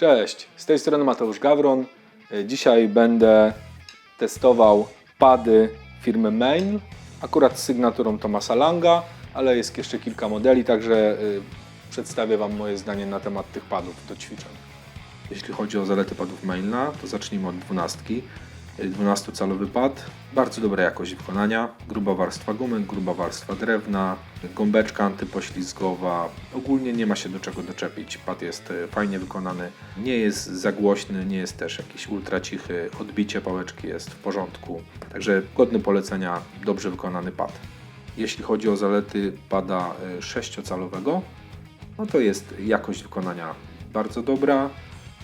Cześć, z tej strony Mateusz Gawron. E, Dzisiaj będę testował pady firmy Main, akurat z sygnaturą Tomasa Langa, ale jest jeszcze kilka modeli, także y, przedstawię Wam moje zdanie na temat tych padów do ćwiczeń. Jeśli chodzi o zalety padów Mainla, to zacznijmy od 12. 12-calowy pad, bardzo dobra jakość wykonania, gruba warstwa gumy, gruba warstwa drewna, gąbeczka antypoślizgowa. Ogólnie nie ma się do czego doczepić. Pad jest e, fajnie wykonany, nie jest za głośny, nie jest też jakiś ultra cichy, odbicie pałeczki jest w porządku. Także godny polecenia, dobrze wykonany pad. Jeśli chodzi o zalety pada 6-calowego, no to jest jakość wykonania bardzo dobra,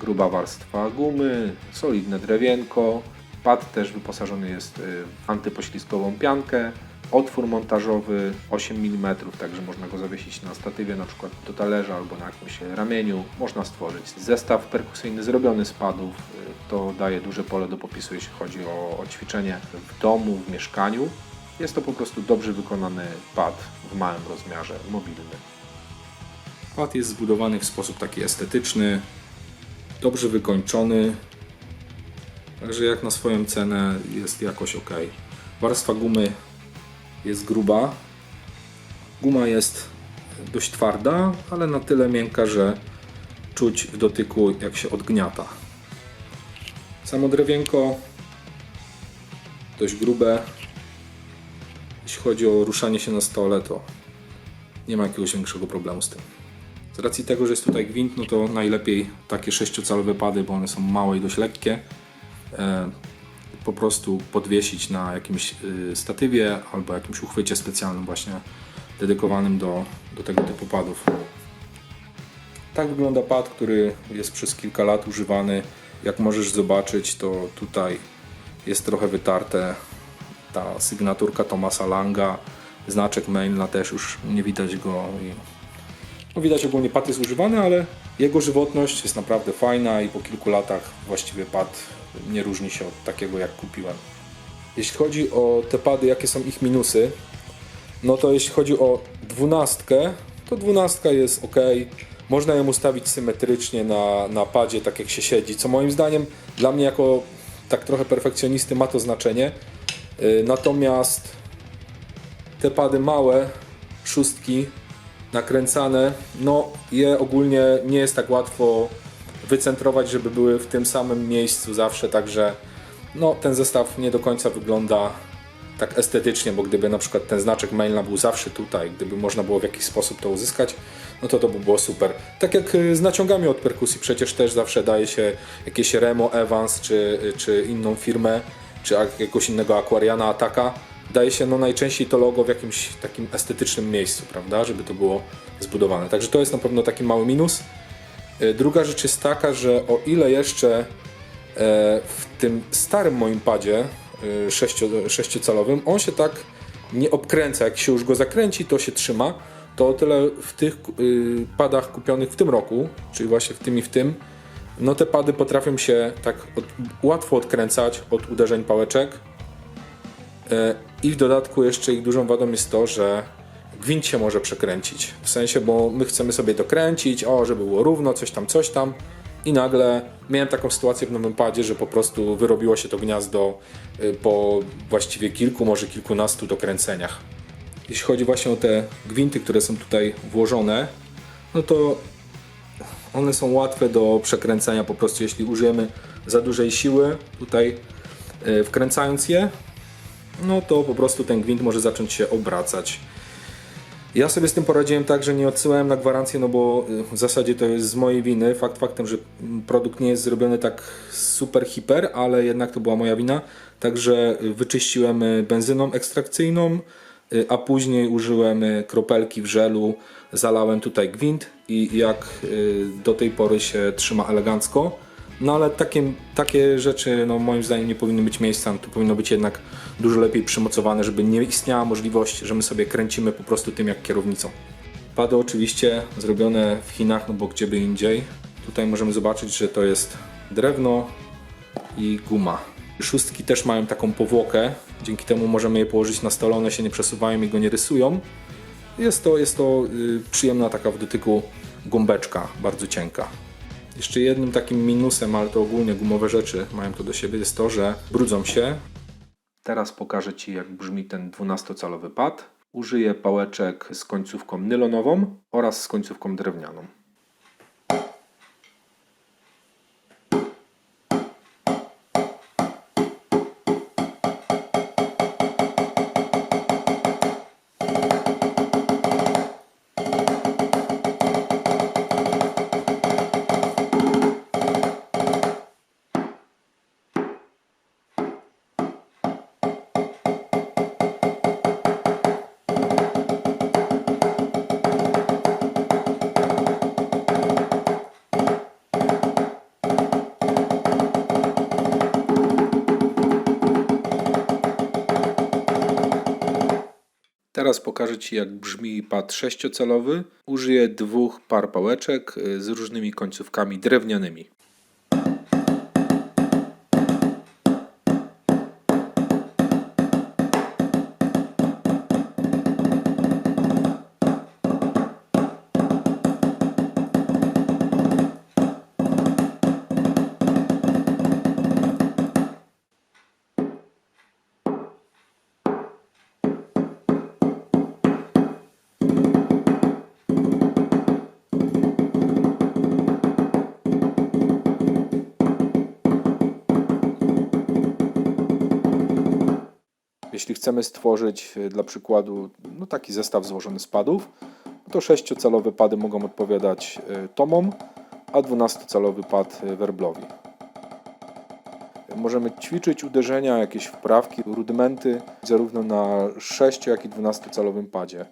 gruba warstwa gumy, solidne drewienko. Pad też wyposażony jest y, w antypoślizgową piankę, otwór montażowy 8 mm, także można go zawiesić na statywie, na przykład do talerza albo na jakimś ramieniu. Można stworzyć zestaw perkusyjny zrobiony z padów. y, To daje duże pole do popisu, jeśli chodzi o, o ćwiczenie w domu, w mieszkaniu. Jest to po prostu dobrze wykonany pad w małym rozmiarze, mobilny. Pad jest zbudowany w sposób taki estetyczny, dobrze wykończony, także jak na swoją cenę jest jakoś ok. Warstwa gumy jest gruba. Guma jest dość twarda, ale na tyle miękka, że czuć w dotyku jak się odgniata. Samo drewienko dość grube. Jeśli chodzi o ruszanie się na stole, to nie ma jakiegoś większego problemu z tym. Z racji tego, że jest tutaj gwint, no to najlepiej takie 6-calowe pady, bo one są małe i dość lekkie, po prostu podwiesić na jakimś y, statywie albo jakimś uchwycie specjalnym właśnie dedykowanym do, do tego typu padów. Tak wygląda pad, który jest przez kilka lat używany. Jak możesz zobaczyć, to tutaj jest trochę wytarte ta sygnaturka Tomasa Langa, znaczek Mainla też już nie widać go no widać ogólnie pad jest używany, ale jego żywotność jest naprawdę fajna i po kilku latach właściwie pad nie różni się od takiego jak kupiłem. Jeśli chodzi o te pady, jakie są ich minusy, no to jeśli chodzi o dwunastkę, to dwunastka jest ok. Można ją ustawić symetrycznie na, na padzie, tak jak się siedzi, co moim zdaniem dla mnie jako tak trochę perfekcjonisty ma to znaczenie. Yy, Natomiast te pady małe, szóstki, nakręcane, no je ogólnie nie jest tak łatwo wycentrować, żeby były w tym samym miejscu zawsze, także no ten zestaw nie do końca wygląda tak estetycznie, bo gdyby na przykład ten znaczek mailna był zawsze tutaj, gdyby można było w jakiś sposób to uzyskać, no to to by było super. Tak jak y, z naciągami od perkusji, przecież też zawsze daje się jakieś Remo Evans czy, czy inną firmę, czy jakiegoś innego Aquariana Ataka, daje się no najczęściej to logo w jakimś takim estetycznym miejscu, prawda, żeby to było zbudowane. Także to jest na pewno taki mały minus. Y, Druga rzecz jest taka, że o ile jeszcze e, w tym starym moim padzie sześcio- sześciocalowym on się tak nie obkręca, jak się już go zakręci, to się trzyma, to o tyle w tych padach kupionych w tym roku, czyli właśnie w tym i w tym, no te pady potrafią się tak od, łatwo odkręcać od uderzeń pałeczek, E, I w dodatku jeszcze ich dużą wadą jest to, że gwint się może przekręcić. W sensie, bo my chcemy sobie dokręcić, o, żeby było równo, coś tam, coś tam. I nagle miałem taką sytuację w nowym padzie, że po prostu wyrobiło się to gniazdo y, po właściwie kilku, może kilkunastu dokręceniach. Jeśli chodzi właśnie o te gwinty, które są tutaj włożone, no to one są łatwe do przekręcenia po prostu, jeśli użyjemy za dużej siły tutaj y, wkręcając je, no to po prostu ten gwint może zacząć się obracać. Ja sobie z tym poradziłem tak, że nie odsyłałem na gwarancję, no bo y, w zasadzie to jest z mojej winy. Fakt faktem, że produkt nie jest zrobiony tak super hiper, ale jednak to była moja wina. Także y, wyczyściłem y, benzyną ekstrakcyjną, a później użyłem kropelki w żelu, zalałem tutaj gwint i jak do tej pory się trzyma elegancko. No ale takie, takie rzeczy no, moim zdaniem nie powinny być miejsca, to powinno być jednak dużo lepiej przymocowane, żeby nie istniała możliwość, że my sobie kręcimy po prostu tym jak kierownicą. Pady oczywiście zrobione w Chinach, no bo gdzie by indziej. Tutaj możemy zobaczyć, że to jest drewno i guma. Szóstki też mają taką powłokę, dzięki temu możemy je położyć na stole, one się nie przesuwają i go nie rysują. Jest to, jest to y, przyjemna taka w dotyku gąbeczka, bardzo cienka. Jeszcze jednym takim minusem, ale to ogólnie gumowe rzeczy mają to do siebie, jest to, że brudzą się. Teraz pokażę Ci, jak brzmi ten 12-calowy pad. Użyję pałeczek z końcówką nylonową oraz z końcówką drewnianą. Teraz pokażę Ci, jak brzmi pad sześciocalowy. Użyję dwóch par pałeczek y, z różnymi końcówkami drewnianymi. Jeśli chcemy stworzyć y, dla przykładu no taki zestaw złożony z padów, to 6-calowe pady mogą odpowiadać y, tomom, a 12-calowy pad y, werblowi. Możemy ćwiczyć uderzenia, jakieś wprawki, rudymenty zarówno na 6 jak i 12-calowym padzie.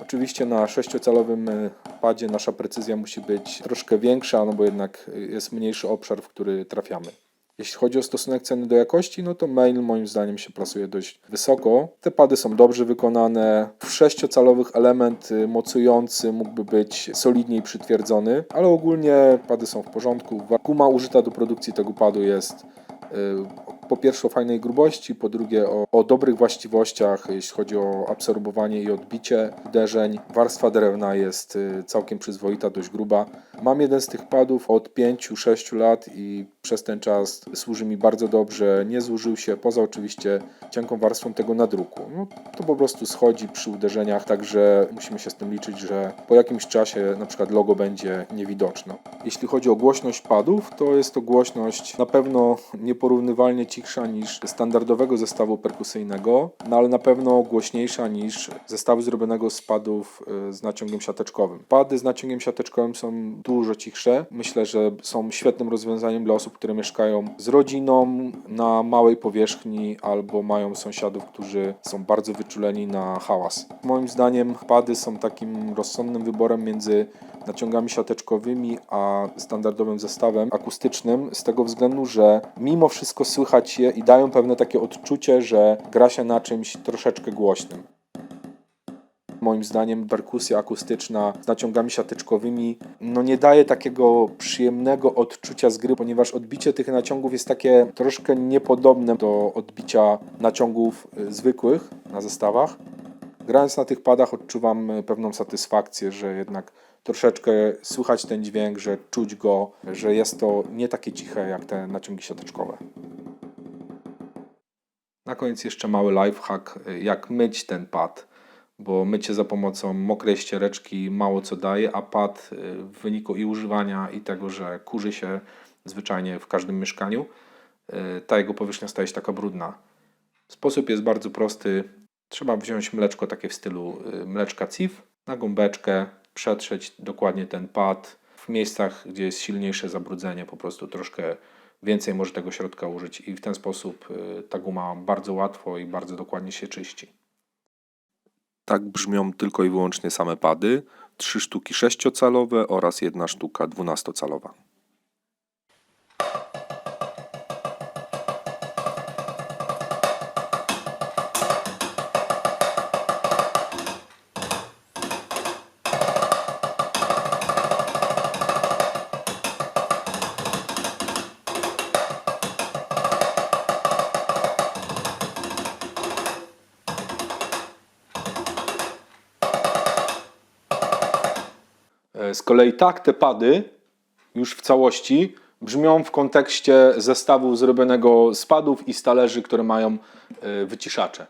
Oczywiście na 6-calowym y, padzie nasza precyzja musi być troszkę większa, no bo jednak jest mniejszy obszar, w który trafiamy. Jeśli chodzi o stosunek ceny do jakości, no to mail moim zdaniem się plasuje dość wysoko. Te pady są dobrze wykonane. W sześciocalowych element y, mocujący mógłby być solidniej przytwierdzony, ale ogólnie pady są w porządku. Guma użyta do produkcji tego padu jest y, po pierwsze o fajnej grubości, po drugie o, o dobrych właściwościach, jeśli chodzi o absorbowanie i odbicie uderzeń. Warstwa drewna jest y, całkiem przyzwoita, dość gruba. Mam jeden z tych padów od 5-6 lat i przez ten czas służy mi bardzo dobrze, nie zużył się, poza oczywiście cienką warstwą tego nadruku. No, to po prostu schodzi przy uderzeniach, także musimy się z tym liczyć, że po jakimś czasie na przykład logo będzie niewidoczne. Jeśli chodzi o głośność padów, to jest to głośność na pewno nieporównywalnie cichsza niż standardowego zestawu perkusyjnego, no ale na pewno głośniejsza niż zestawu zrobionego z padów y, z naciągiem siateczkowym. Pady z naciągiem siateczkowym są dużo cichsze. Myślę, że są świetnym rozwiązaniem dla osób, które mieszkają z rodziną na małej powierzchni albo mają sąsiadów, którzy są bardzo wyczuleni na hałas. Moim zdaniem pady są takim rozsądnym wyborem między naciągami siateczkowymi a standardowym zestawem akustycznym z tego względu, że mimo wszystko słychać je i dają pewne takie odczucie, że gra się na czymś troszeczkę głośnym. Moim zdaniem perkusja akustyczna z naciągami siateczkowymi no nie daje takiego przyjemnego odczucia z gry, ponieważ odbicie tych naciągów jest takie troszkę niepodobne do odbicia naciągów y, zwykłych na zestawach. Grając na tych padach odczuwam y, pewną satysfakcję, że jednak troszeczkę słychać ten dźwięk, że czuć go, że jest to nie takie ciche jak te naciągi siateczkowe. Na koniec jeszcze mały lifehack, jak myć ten pad, bo mycie za pomocą mokrej ściereczki mało co daje, a pad y, w wyniku i używania i tego, że kurzy się zwyczajnie w każdym mieszkaniu, y, ta jego powierzchnia staje się taka brudna. Sposób jest bardzo prosty. Trzeba wziąć mleczko takie w stylu y, mleczka CIF, na gąbeczkę, przetrzeć dokładnie ten pad w miejscach, gdzie jest silniejsze zabrudzenie, po prostu troszkę więcej może tego środka użyć i w ten sposób y, ta guma bardzo łatwo i bardzo dokładnie się czyści. Tak brzmią tylko i wyłącznie same pady, trzy sztuki sześciocalowe oraz jedna sztuka dwunastocalowa. Z kolei tak te pady już w całości brzmią w kontekście zestawu zrobionego z padów i z talerzy, które mają y, wyciszacze.